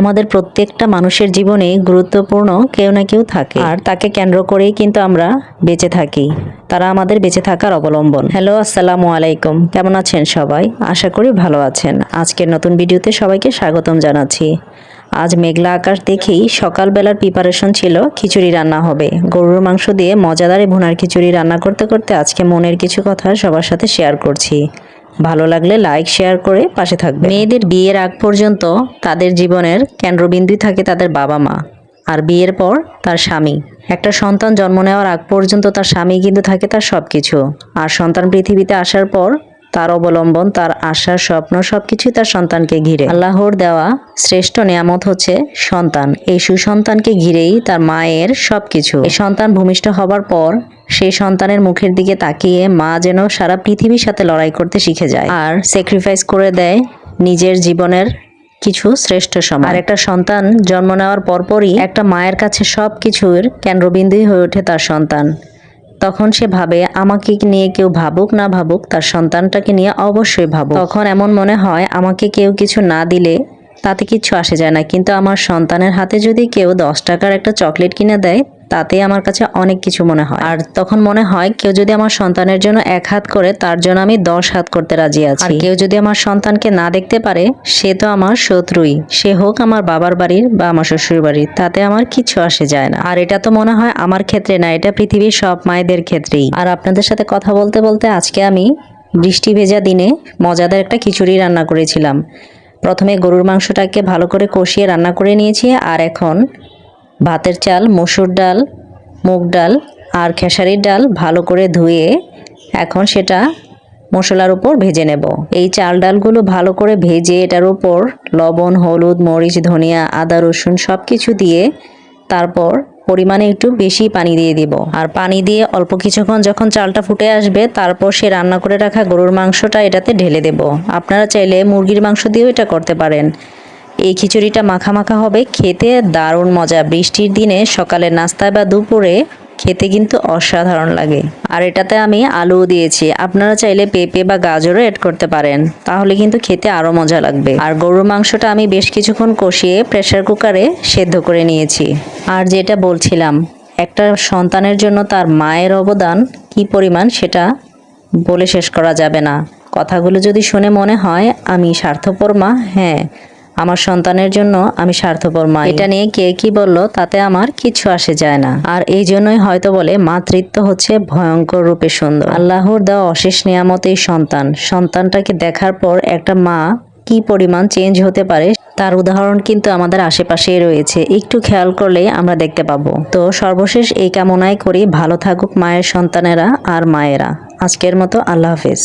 আমাদের প্রত্যেকটা মানুষের জীবনে গুরুত্বপূর্ণ কেউ না কেউ থাকে। আর তাকে কেন্দ্র করেই কিন্তু আমরা বেঁচে থাকি। তারা আমাদের বেঁচে থাকার অবলম্বন। হ্যালো আসসালামু আলাইকুম। কেমন আছেন সবাই? আশা করি ভালো আছেন। আজকের নতুন ভিডিওতে সবাইকে স্বাগতম জানাচ্ছি। আজ মেঘলা আকাশ দেখেই সকালবেলার প্রিপারেশন ছিল খিচুড়ি রান্না হবে। গরুর মাংস দিয়ে মজাদারে ভুনার খিচুড়ি রান্না করতে করতে আজকে মনের কিছু কথা সবার সাথে শেয়ার করছি। ভালো লাগলে লাইক শেয়ার করে পাশে থাকবে মেয়েদের বিয়ের আগ পর্যন্ত তাদের জীবনের কেন্দ্রবিন্দুই থাকে তাদের বাবা মা। আর বিয়ের পর তার স্বামী। একটা সন্তান জন্ম নেওয়ার আগ পর্যন্ত তার স্বামী কিন্তু থাকে তার সব কিছু আর সন্তান পৃথিবীতে আসার পর তার অবলম্বন, তার আশা, স্বপ্ন সবকিছুই তার সন্তানকে ঘিরে। আল্লাহর দেওয়া শ্রেষ্ঠ নিয়ামত হচ্ছে সন্তান। এই সুসন্তানকে ঘিরেই তার মায়ের সবকিছু। এই সন্তান ভূমিষ্ঠ হবার পর সেই সন্তানের মুখের দিকে তাকিয়ে মা যেন সারা পৃথিবীর সাথে লড়াই করতে শিখে যায় আর স্যাক্রিফাইস করে দেয় নিজের জীবনের কিছু শ্রেষ্ঠ সময়। আর একটা সন্তান জন্ম নেওয়ার পরপরই একটা মায়ের কাছে সব কিছুর কেন্দ্রবিন্দুই হয়ে ওঠে তার সন্তান। তখন সে ভাবে, আমাকে নিয়ে কেউ ভাবুক না ভাবুক, তার সন্তানটাকে নিয়ে অবশ্যই ভাবুক। তখন এমন মনে হয়, আমাকে কেউ কিছু না দিলে তাতে কিচ্ছু আসে যায় না। কিন্তু আমার সন্তানের হাতে যদি কেউ দশ টাকার একটা চকলেট কিনে দেয় তাতে আমার কাছে অনেক কিছু মনে হয়। আর তখন মনে হয় কেউ যদি আমার সন্তানের জন্য এক হাত করে, তার জন্য আমি দশ হাত করতে রাজি আছি। আর কেউ যদি আমার সন্তানকে না দেখতে পারে, সে তো আমার শত্রুই। সে হোক আমার বাবার বাড়ির বা আমার শ্বশুর বাড়ির, তাতে আমার কিছু আসে যায় না। আর এটা তো মনে হয় আমার ক্ষেত্রে না, এটা পৃথিবীর সব মায়েদের ক্ষেত্রেই। আর আপনাদের সাথে কথা বলতে বলতে আজকে আমি বৃষ্টি ভেজা দিনে মজাদার একটা খিচুড়ি রান্না করেছিলাম। প্রথমে গরুর মাংসটাকে ভালো করে কষিয়ে রান্না করে নিয়েছি, আর এখন ভাতের চাল, মসুর ডাল, মুগ ডাল আর খেসারির ডাল ভালো করে ধুয়ে এখন সেটা মশলার উপর ভেজে নেব। এই চাল ডালগুলো ভালো করে ভেজে এটার উপর লবণ, হলুদ, মরিচ, ধনিয়া, আদা, রসুন সব কিছু দিয়ে তারপর পরিমাণে একটু বেশি পানি দিয়ে দিব। আর পানি দিয়ে অল্প কিছুক্ষণ যখন চালটা ফুটে আসবে তারপর সে রান্না করে রাখা গরুর মাংসটা এটাতে ঢেলে দেব। আপনারা চাইলে মুরগির মাংস দিয়েও এটা করতে পারেন। এই খিচুড়িটা মাখা মাখা হবে, খেতে দারুণ মজা। বৃষ্টির দিনে সকালে নাস্তায় বা দুপুরে খেতে কিন্তু অসাধারণ লাগে। আর এটাতে আমি আলুও দিয়েছি। আপনারা চাইলে পেঁপে বা গাজরও অ্যাড করতে পারেন। তাহলে কিন্তু খেতে আরও মজা লাগবে। আর গরুর মাংসটা আমি বেশ কিছুক্ষণ কষিয়ে প্রেসার কুকারে সেদ্ধ করে নিয়েছি। আর যেটা বলছিলাম, একটা সন্তানের জন্য তার মায়ের অবদান কি পরিমাণ সেটা বলে শেষ করা যাবে না। কথাগুলো যদি শুনে মনে হয়, আমি স্বার্থপর মা হ্যাঁ। আমার সন্তানের জন্য আমি স্বার্থপর মা এটা নিয়ে কে কি বলল তাতে আমার কিছু আসে যায় না। আর এই জন্যই হয়তো বলে মাতৃত্ব হচ্ছে ভয়ঙ্কর রূপে সুন্দর। আল্লাহর দেওয়া অশেষ নিয়ামত এই সন্তান। সন্তানটাকে দেখার পর একটা মা কি পরিমাণ চেঞ্জ হতে পারে তার উদাহরণ কিন্তু আমাদের আশেপাশেই রয়েছে। একটু খেয়াল করলেই আমরা দেখতে পাবো। তো সর্বশেষ এই কামনায় করি ভালো থাকুক মায়ের সন্তানেরা আর মায়েরা। আজকের মতো আল্লাহ হাফেজ।